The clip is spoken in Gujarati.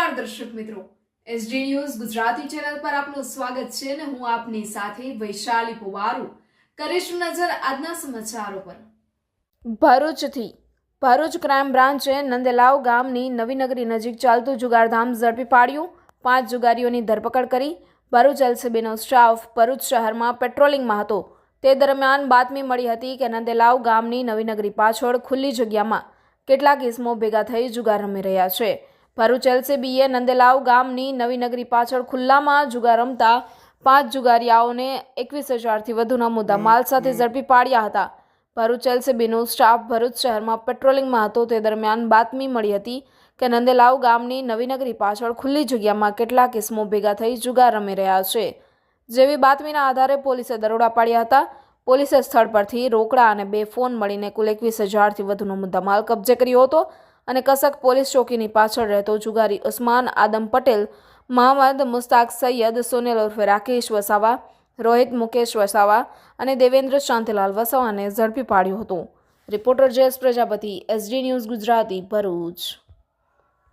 નમસ્કાર દર્શક મિત્રો. એસડી ન્યૂઝ ગુજરાતી ચેનલ પર આપનું સ્વાગત છે અને હું આપની સાથે વૈશાલી પુવારુ. કરીશું નજર આજના સમાચારો પર. ભરૂચથી ભરૂચ ક્રાઇમ બ્રાન્ચે નંદેલાવ ગામની નવીનગરી નજીક ચાલતું જુગારધામ ઝડપી પાડ્યું. પાંચ જુગારીઓની ધરપકડ કરી. ભરૂચ એલસીબીનો સ્ટાફ ભરૂચ શહેરમાં પેટ્રોલિંગમાં હતો. તે દરમિયાન બાતમી મળી હતી કે નંદેલાવ ગામની નવીનગરી પાછળ ખુલ્લી જગ્યામાં કેટલાક ઇસમો ભેગા થઈ જુગાર રમી રહ્યા છે. ભરૂચ એલસીબીએ નંદેલાવ ગામની નવીનગરી પાછળ ખુલ્લામાં જુગાર રમતા પાંચ જુગારીયાઓને એકવીસ હજારથી વધુના મુદ્દા માલ સાથે ઝડપી પાડ્યા હતા. ભરૂચ એલસીબીનો સ્ટાફ ભરૂચ શહેરમાં પેટ્રોલિંગમાં હતો. તે દરમિયાન બાતમી મળી હતી કે નંદેલાવ ગામની નવીનગરી પાછળ ખુલ્લી જગ્યામાં કેટલાક કિસ્મો ભેગા થઈ જુગાર રમી રહ્યા છે. જેવી બાતમીના આધારે પોલીસે દરોડા પાડ્યા હતા. પોલીસે સ્થળ પરથી રોકડા અને બે ફોન મળીને કુલ એકવીસ હજારથી વધુનો મુદ્દામાલ કબજે કર્યો હતો. અને કસક પોલીસ ચોકીની પાછળ રહેતો જુગારી ઉસ્માન આદમ પટેલ, મહંમદ મુસ્તાક સૈયદ, સોનેલ ઉર્ફે રાકેશ વસાવા, રોહિત મુકેશ વસાવા અને દેવેન્દ્ર શાંતિલાલ વસાવાને ઝડપી પાડ્યો હતો. Reporter Jayesh Prajapati, SD news Gujarati Bharuch.